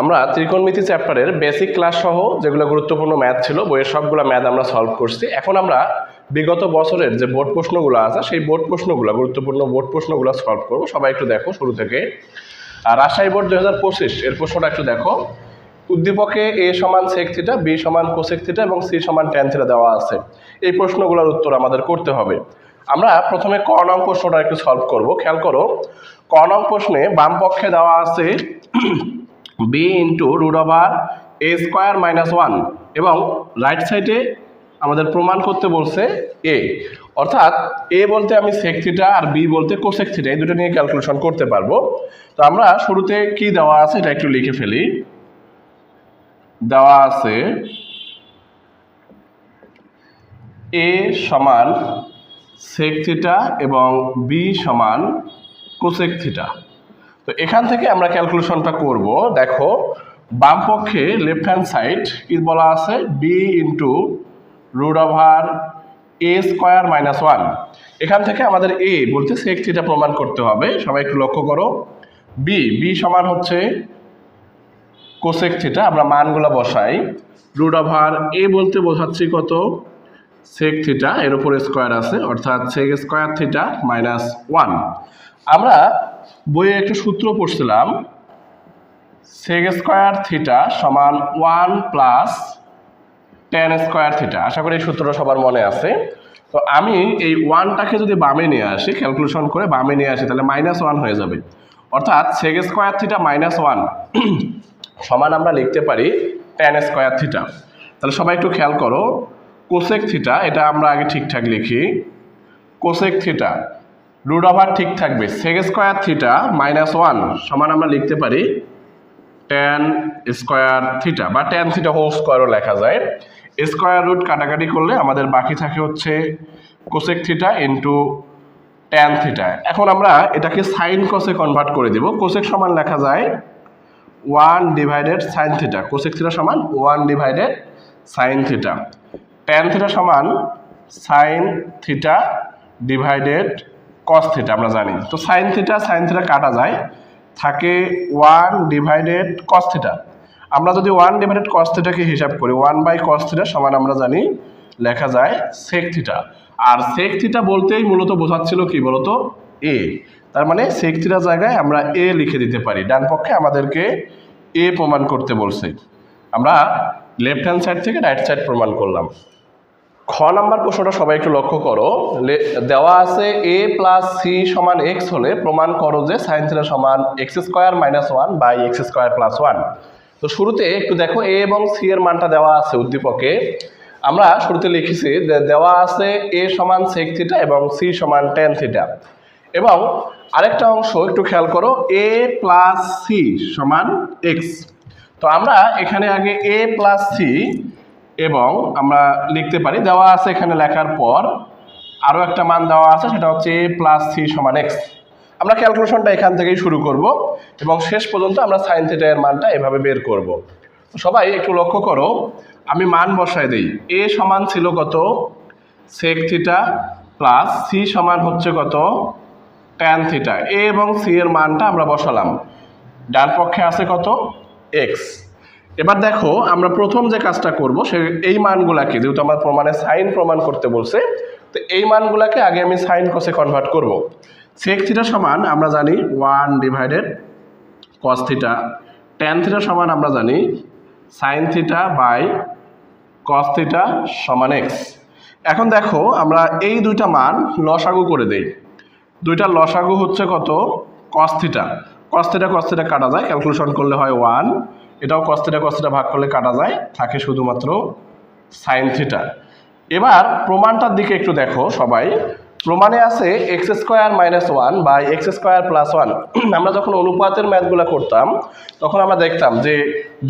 আমরা ত্রিকোণমিতি চ্যাপ্টারের বেসিক ক্লাস সহ যেগুলো গুরুত্বপূর্ণ ম্যাথ ছিল, বইয়ের সবগুলো ম্যাথ আমরা সলভ করছি। এখন আমরা বিগত বছরের যে বোর্ড প্রশ্নগুলো আছে, সেই বোর্ড প্রশ্নগুলো, গুরুত্বপূর্ণ বোর্ড প্রশ্নগুলো সলভ করব। সবাই একটু দেখো শুরু থেকে। আর রাজশাহী বোর্ড দু হাজার পঁচিশ, এর প্রশ্নটা একটু দেখো। উদ্দীপকে এ সমান সেক থিটা বি সমান কোসেক এবং সি সমান ট্যান দেওয়া আছে। এই প্রশ্নগুলোর উত্তর আমাদের করতে হবে। আমরা প্রথমে ক নং প্রশ্নটা একটু সলভ করব। খেয়াল করো, ক নং প্রশ্নে বাম পক্ষে দেওয়া আছে B into root over A square minus one এবং রাইট সাইডে আমাদের প্রমাণ করতে বলছে এ অর্থাৎ এ বলতে আমি সেক থিটা আর বি বলতে কোসেক এই দুটো নিয়ে ক্যালকুলেশন করতে পারব। তো আমরা শুরুতে কি দেওয়া আছে এটা একটু লিখে ফেলি। দেওয়া আছে এ সমান সেক থিটা এবং বি সমান কোসেক থিটা তো এখান থেকে আমরা ক্যালকুলেশনটা করব। দেখো, বাম পক্ষে লেফট হ্যান্ড সাইড কি বলা আছে? B into root over A square minus one এখান থেকে আমাদের এ বলতে সেক থিটা প্রমাণ করতে হবে। সবাই একটু লক্ষ্য করো। বি বি সমান হচ্ছে কোসেক থিটা আমরা মানগুলো বসাই। রুট ওভার এ বলতে বোঝাচ্ছি কত? সেক থিটা এর উপর স্কোয়ার আছে, অর্থাৎ sec square theta minus one আমরা বইয়ে একটা সূত্র পড়ছিলাম সেক স্কোয়ার থিটা সমান one plus tan square theta আশা করি এই সূত্রটা সবার মনে আছে। তো আমি এই ওয়ানটাকে যদি বামে নিয়ে আসি ক্যালকুলেশন করে বামে নিয়ে আসি, তাহলে মাইনাস ওয়ান হয়ে যাবে। অর্থাৎ sec square theta minus one সমান আমরা লিখতে পারি টেন স্কোয়ার থিটা তাহলে সবাই একটু খেয়াল করো কোসেক থিটা এটা আমরা আগে ঠিকঠাক লিখি। কোসেক থিটা রুট ওভার ঠিক থাকবে। Sec square theta minus one সমান আমরা লিখতে পারি টেন স্কোয়ার থিটা বা টেন থিটা হোল স্কোয়ারও লেখা যায়। স্কোয়ার রুট কাটাকাটি করলে আমাদের বাকি থাকে হচ্ছে cosec theta into tan theta এখন আমরা এটাকে সাইন কসে কনভার্ট করে দিব। কোসেক সমান লেখা যায় one divided sine theta cosec theta সমান one divided sine theta tan theta সমান sine theta divided cos theta আমরা জানি। তো সাইন থিটা সাইন থিটা কাটা যায়, থাকে ওয়ান ডিভাইডেড কস থিটা আমরা যদি ওয়ান ডিভাইডেড কস থিটাকে হিসাব করি ওয়ান বাই কস থিটা সমান আমরা জানি, লেখা যায় সেক থিটা আর সেক থিটা বলতেই মূলত বোঝাচ্ছিল কি বলতো? এ তার মানে সেক থিটা জায়গায় আমরা এ লিখে দিতে পারি। ডান পক্ষে আমাদেরকে এ প্রমাণ করতে বলছে। আমরা লেফট হ্যান্ড সাইড থেকে রাইট সাইড প্রমাণ করলাম। খ নাম্বার প্রশ্নটা সবাই একটু লক্ষ্য করো। দেওয়া আছে এ প্লাস সি সমান এক্স হলে প্রমাণ করো যে সাইন থিটা সমান X square minus one by X square plus one তো শুরুতে একটু দেখো এ এবং সি এর মানটা দেওয়া আছে উদ্দীপকে। আমরা শুরুতে লিখেছি দেওয়া আছে এ সমান সেক থিটা এবং সি সমান টেন থিটা এবং আরেকটা অংশ একটু খেয়াল করো এ প্লাস সি সমান এক্স তো আমরা এখানে আগে এ প্লাস সি এবং আমরা লিখতে পারি, দেওয়া আছে এখানে লেখার পর আরও একটা মান দেওয়া আছে, সেটা হচ্ছে এ প্লাস থ্রি সমান এক্স আমরা ক্যালকুলেশনটা এখান থেকেই শুরু করব এবং শেষ পর্যন্ত আমরা সাইন থিটা এর মানটা এভাবে বের করব। সবাই একটু লক্ষ্য করো, আমি মান বসায় দিই। এ সমান ছিল কত? সেক থিটা প্লাস সি সমান হচ্ছে কত? ট্যান থিটা এ এবং সি এর মানটা আমরা বসালাম। ডান পক্ষে আছে কত? এক্স এবার দেখো, আমরা প্রথম যে কাজটা করব, সে এই মানগুলাকে, যেহেতু আমার প্রমাণে সাইন প্রমাণ করতে বলছে, তো এই মানগুলাকে আগে আমি সাইন কসে কনভার্ট করব। সেক থিটা সমান আমরা জানি one divided cos theta tan theta সমান আমরা জানি sine theta by cos theta সমান এক্স এখন দেখো, আমরা এই দুইটা মান লসাগু করে দেই। দুইটা লসাগু হচ্ছে কত? Cos theta cos theta cos theta কাটা যায় ক্যালকুলেশন করলে হয় ওয়ান এটাও কস থিটা ভাগ করলে কাটা যায়, থাকে শুধুমাত্র সাইন থিটা এবার প্রমাণটার দিকে একটু দেখো সবাই। প্রমাণে আছে এক্স স্কোয়ার মাইনাস ওয়ান বা এক্স স্কোয়ার প্লাস ওয়ান আমরা যখন অনুপাতের ম্যাথগুলো করতাম, তখন আমরা দেখতাম যে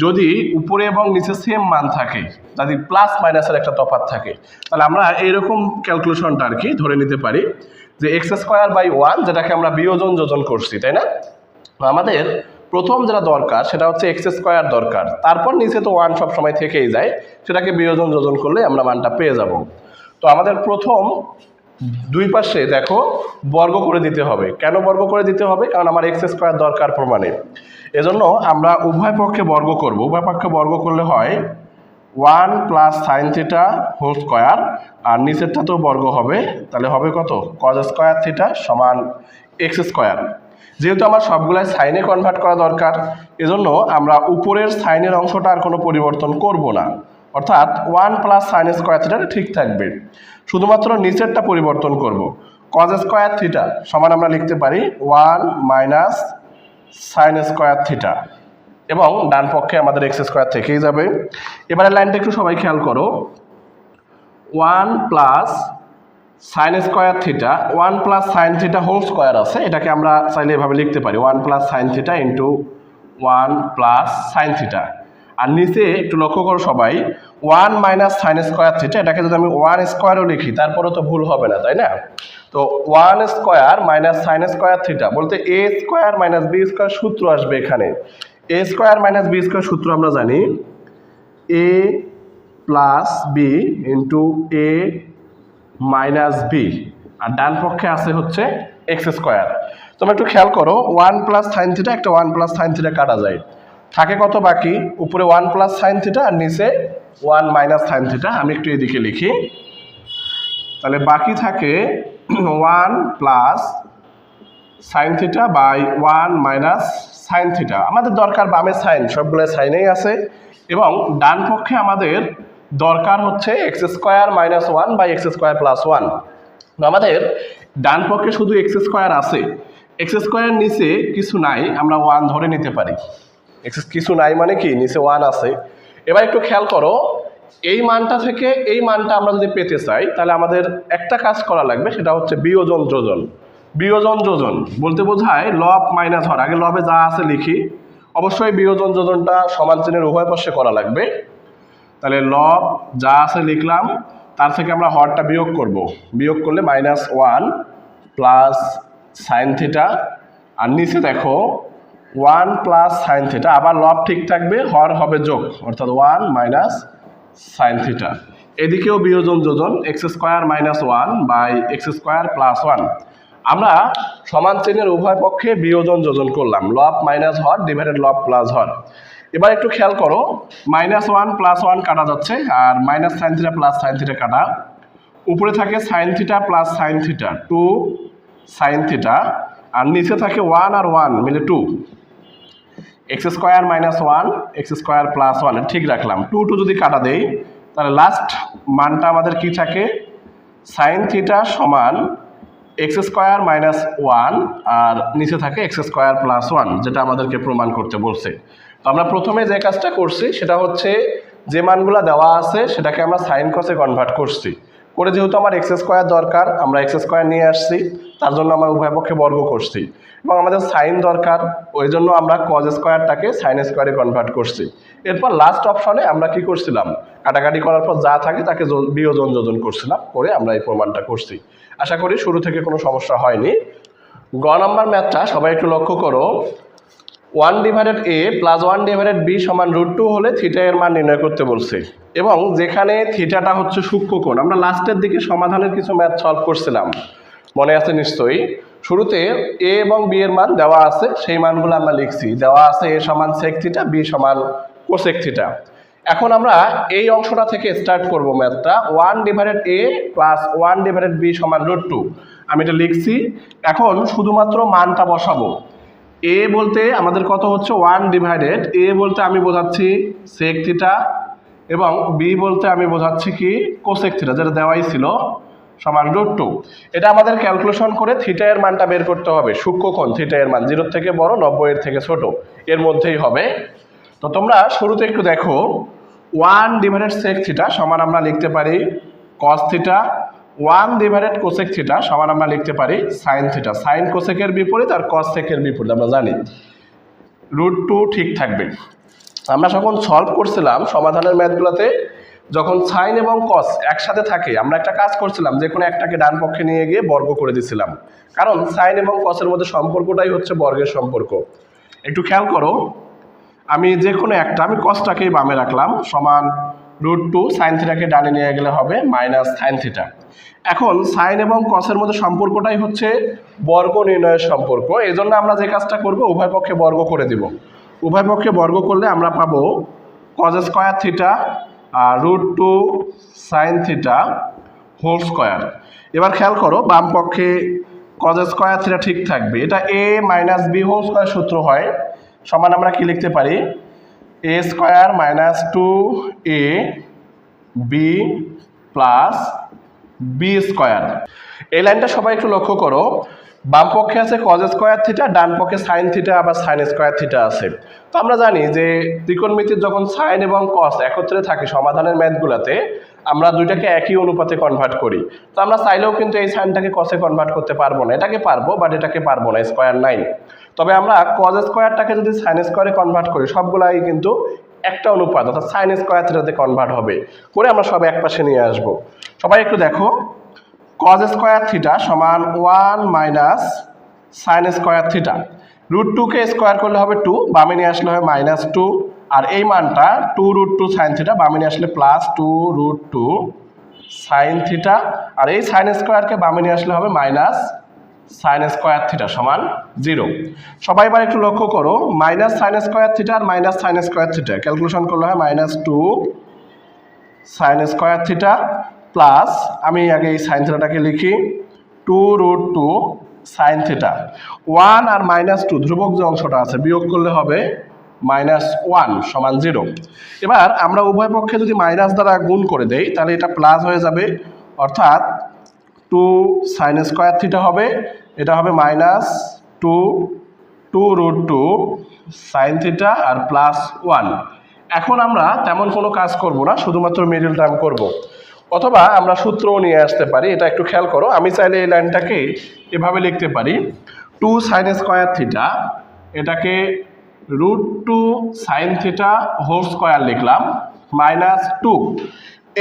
যদি উপরে এবং নিচে সেম মান থাকে, যদি প্লাস মাইনাসের একটা তফাৎ থাকে, তাহলে আমরা এইরকম ক্যালকুলেশনটা আর কি ধরে নিতে পারি যে এক্স স্কোয়ার বাই ওয়ান যেটাকে আমরা বিয়োজন যোজন করছি, তাই না? আমাদের প্রথম যেটা দরকার, সেটা হচ্ছে এক্স স্কোয়ার দরকার। তারপর নিচে তো ওয়ান সব সময় থেকেই যায়, সেটাকে বিয়োজন যোজন করলে আমরা মানটা পেয়ে যাব। তো আমাদের প্রথম দুই পাশে দেখো বর্গ করে দিতে হবে। কেন বর্গ করে দিতে হবে? কারণ আমার এক্স স্কোয়ার দরকার প্রমাণে। এজন্য আমরা উভয় পক্ষে বর্গ করব। উভয় পক্ষে বর্গ করলে হয় one plus sine theta whole square আর নিচেরটা তো বর্গ হবে। তাহলে হবে কত? কজ স্কোয়ার থিটা সমান এক্স স্কোয়ার যেহেতু আমার সবগুলাই সাইনে কনভার্ট করা দরকার, এজন্য আমরা উপরের সাইনের অংশটা আর কোনো পরিবর্তন করব না। অর্থাৎ ওয়ান প্লাস সাইন স্কোয়ার থিটাটা ঠিক থাকবে। শুধুমাত্র নিচেরটা পরিবর্তন করব। কজ স্কোয়ার থিটা সমান আমরা লিখতে পারি one minus sine square theta. এবং ডান পক্ষে আমাদের এক্স স্কোয়ার থেকেই যাবে। এবারে লাইনটা একটু সবাই খেয়াল করো। One plus sine square theta one plus sine theta whole square আছে, এটাকে আমরা চাইলে এভাবে লিখতে পারি one plus sine theta into one plus sine theta আর নিচে একটু লক্ষ্য করো সবাই one minus sine square theta এটাকে যদি আমি ওয়ান স্কোয়ারও লিখি, তারপরেও তো ভুল হবে না, তাই না? তো one square minus sine square theta বলতে A square minus B square সূত্র আসবে এখানে। A square minus B square সূত্র আমরা জানি A plus B into A minus B. আর ডান পক্ষে আছে হচ্ছে এক্স স্কোয়ার। তোমরা একটু খেয়াল করো, ওয়ান প্লাস সাইন থিটা একটা ওয়ান প্লাস সাইন থিটা কাটা যায়। থাকে কত বাকি? উপরে ওয়ান প্লাস সাইন থিটা আর নিচে ওয়ান মাইনাস সাইন থিটা। আমি একটু এদিকে লিখি। তাহলে বাকি থাকে one plus sine theta by one minus sine theta. আমাদের দরকার বামে সাইন, সবগুলো সাইনেই আছে। এবং ডান পক্ষে আমাদের দরকার হচ্ছে X square minus one by X square plus one আমাদের ডান পক্ষে শুধু এক্স স্কোয়ার আছে এক্স স্কোয়ার নিচে কিছু নাই, আমরা ওয়ান ধরে নিতে পারি। এক্স কিছু নাই মানে কি? নিচে ওয়ান আছে। এবার একটু খেয়াল করো, এই মানটা থেকে এই মানটা আমরা যদি পেতে চাই, তাহলে আমাদের একটা কাজ করা লাগবে, সেটা হচ্ছে বিয়োজন যোজন। বিয়োজন যোজন বলতে বোঝায় লব মাইনাস হর আগে লবে যা আছে লিখি, অবশ্যই বিয়োজন যোজনটা সমান চিহ্নের উভয় পাশে করা লাগবে। তাহলে লব যা আছে লিখলাম, তার থেকে আমরা হরটা বিয়োগ করব। বিয়োগ করলে minus one plus sine theta আর নিচে দেখো ওয়ান প্লাস সাইন থিটা আবার লব ঠিক থাকবে, হর হবে যোগ, অর্থাৎ ওয়ান মাইনাস সাইন থিটা এদিকেও বিয়োজন যোজন X square minus one by X square plus one আমরা সমান চিহ্নের উভয় পক্ষে বিয়োজন যোজন করলাম, লব মাইনাস হর ডিভাইডেড লব প্লাস হর। এবার একটু খেয়াল করো মাইনাস ওয়ান প্লাস ওয়ান কাটা যাচ্ছে আর minus sine theta plus sine theta কাটা। উপরে থাকে sine theta plus sine theta two sine theta আর নিচে থাকে ওয়ান আর ওয়ান মিলে two X square minus one X square plus one ঠিক রাখলাম। টু টু যদি কাটা দেই, তাহলে লাস্ট মানটা আমাদের কি থাকে? সাইন থিটা সমান এক্স স্কোয়ার মাইনাস ওয়ান আর নিচে থাকে এক্স স্কোয়ার প্লাস ওয়ান যেটা আমাদেরকে প্রমাণ করতে বলছে। তো আমরা প্রথমে যে কাজটা করছি, সেটা হচ্ছে যে মানগুলো দেওয়া আছে, সেটাকে আমরা সাইন কসে কনভার্ট করছি। করে যেহেতু আমার এক্স স্কোয়ার দরকার, আমরা এক্স স্কোয়ার নিয়ে আসছি, তার জন্য আমরা উভয় পক্ষে বর্গ করছি। এবং আমাদের সাইন দরকার, ওই জন্য আমরা কজ স্কোয়ারটাকে সাইন স্কোয়ারে কনভার্ট করছি। এরপর লাস্ট অপশনে আমরা কি করছিলাম? কাটাকাটি করার পর যা থাকে তাকে বিয়োজন, যোজন করছিলাম, করে আমরা এই প্রমাণটা করছি। আশা করি শুরু থেকে কোনো সমস্যা হয়নি। গ নম্বর ম্যাথটা সবাই একটু লক্ষ্য করো। One divided A plus one divided B সমান রুট টু হলে থিটা এর মান নির্ণয় করতে বলছে। এবং যেখানে থিটাটা হচ্ছে সূক্ষ্মকোণ আমরা লাস্টের দিকে সমাধানের কিছু ম্যাথ সলভ করছিলাম। মনে আছে নিশ্চয়ই? শুরুতে এ এবং বি এর মান দেওয়া আছে, সেই মানগুলো আমরা লিখছি। দেওয়া আছে এ সমান সেক থিটা বি সমান কোসেক থিটা এখন আমরা এই অংশটা থেকে স্টার্ট করব ম্যাথটা one divided A plus one divided B সমান রুট টু আমি এটা লিখছি। এখন শুধুমাত্র মানটা বসাবো। এ বলতে আমাদের কত হচ্ছে? ওয়ান ডিভাইডেড এ বলতে আমি বোঝাচ্ছি সেক থিটা এবং বি বলতে আমি বোঝাচ্ছি কি? কোসেক থিটা যেটা দেওয়াই ছিল সমান রুট টু এটা আমাদের ক্যালকুলেশন করে থিটা এর মানটা বের করতে হবে। সূক্ষ্মকোণ থিটা এর মান জিরোর থেকে বড়, নব্বই এর থেকে ছোট। এর মধ্যেই হবে। তো তোমরা শুরুতে একটু দেখো। ওয়ান ডিভাইডেড সেক থিটা সমান আমরা লিখতে পারি cos theta one divided cosec theta, সমান আমরা লিখতে পারি সাইন থিটা। সাইন কোসেকের বিপরীত আর কস সেকের বিপরীত, আমরা জানি। রুট টু ঠিক থাকবে। আমরা যখন সলভ করছিলাম সমাধানের ম্যাথগুলোতে, যখন সাইন এবং কস একসাথে থাকে, আমরা একটা কাজ করছিলাম, যে কোনো একটাকে ডান পক্ষে নিয়ে গিয়ে বর্গ করে দিছিলাম। কারণ সাইন এবং কসের মধ্যে সম্পর্কটাই হচ্ছে বর্গের সম্পর্ক। একটু খেয়াল করো, আমি যে কোনো একটা, আমি কসটাকেই বামে রাখলাম, সমান রুট টু সাইন থিটাকে ডানে নিয়ে গেলে হবে মাইনাস সাইন থিটা। এখন সাইন এবং কসের মধ্যে সম্পর্কটাই হচ্ছে বর্গ নির্ণয়ের সম্পর্ক। এই জন্য আমরা যে কাজটা করব, উভয় পক্ষে বর্গ করে দিব। উভয় পক্ষে বর্গ করলে আমরা পাবো কজ স্কোয়ার থিটা আর root two sine theta whole square এবার খেয়াল করো, বাম পক্ষে কজ স্কোয়ার থিটা ঠিক থাকবে। এটা A minus B whole square সূত্র হয়। সমান আমরা কি লিখতে পারি? A square minus two A B plus B square এই লাইনটা সবাই একটু লক্ষ্য করো। বাম পক্ষে আছে কজ স্কোয়ার থিটা ডান পক্ষে সাইন থিটা আবার সাইন স্কোয়ার থিটা আছে। তো আমরা জানি যে ত্রিকোণমিতির যখন সাইন এবং কস একত্রে থাকে সমাধানের ম্যাথগুলোতে, আমরা দুইটাকে একই অনুপাতে কনভার্ট করি। তো আমরা চাইলেও কিন্তু এই সাইনটাকে কসে কনভার্ট করতে পারব না। এটাকে পারব বাট এটাকে পারব না স্কোয়ার নাইন তবে আমরা কজ স্কোয়ারটাকে যদি সাইন স্কোয়ারে কনভার্ট করি, সবগুলাই কিন্তু একটা অনুপাত, অর্থাৎ সাইন স্কোয়ার থিটাতে কনভার্ট হবে। করে আমরা সব এক পাশে নিয়ে আসব। সবাই একটু দেখো। কজ স্কোয়ার থিটা সমান one minus sine square theta root টুকে স্কোয়ার করলে হবে টু বামে নিয়ে আসলে হবে মাইনাস টু আর এই মানটা two root two sine theta বামে নিয়ে আসলে plus two root two sine theta আর এই সাইন স্কোয়ারকে বামে নিয়ে আসলে হবে মাইনাস সাইন স্কোয়ার থিটা সমান জিরো সবাই এবার একটু লক্ষ্য করো মাইনাস সাইন স্কোয়ার থিটা আর minus sine square theta calculation করলে হয় minus two sine square theta plus আমি আগে এই সাইন থিটাটাকে লিখি two root two sine theta one আর মাইনাস টু ধ্রুবক যে অংশটা আছে, বিয়োগ করলে হবে মাইনাস ওয়ান সমান জিরো এবার আমরা উভয় পক্ষে যদি মাইনাস দ্বারা গুণ করে দেই, তাহলে এটা প্লাস হয়ে যাবে, অর্থাৎ টু সাইন স্কোয়ার থিটা হবে, এটা হবে minus two two root two sine theta আর প্লাস ওয়ান এখন আমরা তেমন কোনো কাজ করব না, শুধুমাত্র মিডিল টার্ম করব। অথবা আমরা সূত্রও নিয়ে আসতে পারি, এটা একটু খেয়াল করো। আমি চাইলে এই লাইনটাকে এভাবে লিখতে পারি। টু সাইন স্কোয়ার থিটা, এটাকে root two sine theta whole square লিখলাম, মাইনাস টু।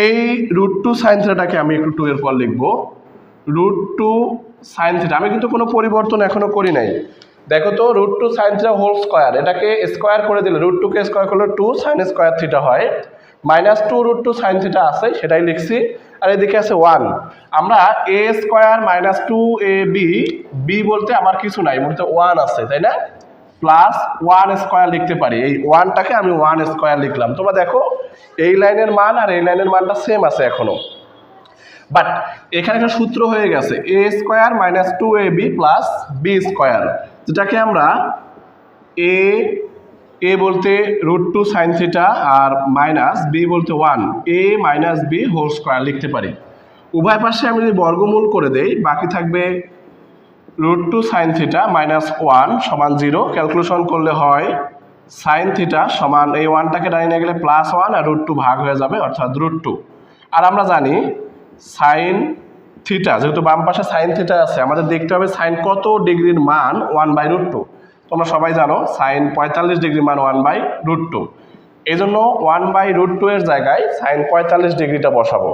এই রুট টু সাইন থিটাটাকে আমি একটু টু এর পর লিখব। রুট টু সাইন থিটা, আমি কিন্তু কোনো পরিবর্তন এখনও করি নাই। দেখো তো, root two sine theta whole square, এটাকে স্কোয়ার করে দিলে, রুট টুকে স্কোয়ার করলে টু সাইন স্কোয়ার থিটা হয়। Minus two root two sine theta আছে, সেটাই লিখছি। আর এদিকে আছে ওয়ান আমরা A square minus two A B B বলতে আমার কিছু নাই, বলতে ওয়ান আছে, তাই না? প্লাস ওয়ান স্কোয়ার লিখতে পারি। এই ওয়ানটাকে আমি ওয়ান স্কোয়ার লিখলাম। তোমরা দেখো, এই লাইনের মান আর এই লাইনের মানটা সেম আছে এখনও। বাট এখানে একটা সূত্র হয়ে গেছে A square minus two A B plus B square যেটাকে আমরা এ এ বলতে রুট টু সাইন থিটা আর মাইনাস বি বলতে one A minus B whole square লিখতে পারি। উভয় পাশে আমি যদি বর্গমূল করে দেই, বাকি থাকবে root two sine theta minus one সমান জিরো ক্যালকুলেশন করলে হয় সাইন থিটা সমান এই ওয়ানটাকে ডাইনে গেলে প্লাস ওয়ান আর রুট টু ভাগ হয়ে যাবে, অর্থাৎ রুট টু আর আমরা জানি সাইন থিটা যেহেতু বাম পাশে সাইন থিটা আছে, আমাদের দেখতে হবে সাইন কত ডিগ্রির মান ওয়ান বাই রুট টু তোমরা সবাই জানো সাইন পঁয়তাল্লিশ ডিগ্রি মান ওয়ান বাই রুট টু এই জন্য ওয়ান বাই রুট টু এর জায়গায় সাইন পঁয়তাল্লিশ ডিগ্রিটা বসাবো।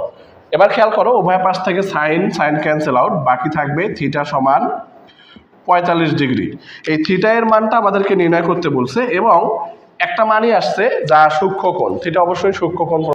এবার খেয়াল করো, উভয় পাশ থেকে সাইন সাইন ক্যান্সেল আউট বাকি থাকবে থিটা সমান পঁয়তাল্লিশ ডিগ্রি এই থিটা এর মানটা আমাদেরকে নির্ণয় করতে বলছে এবং একটা মানই আসছে যা সূক্ষ্মকোণ। থিটা অবশ্যই সূক্ষ্মকোণ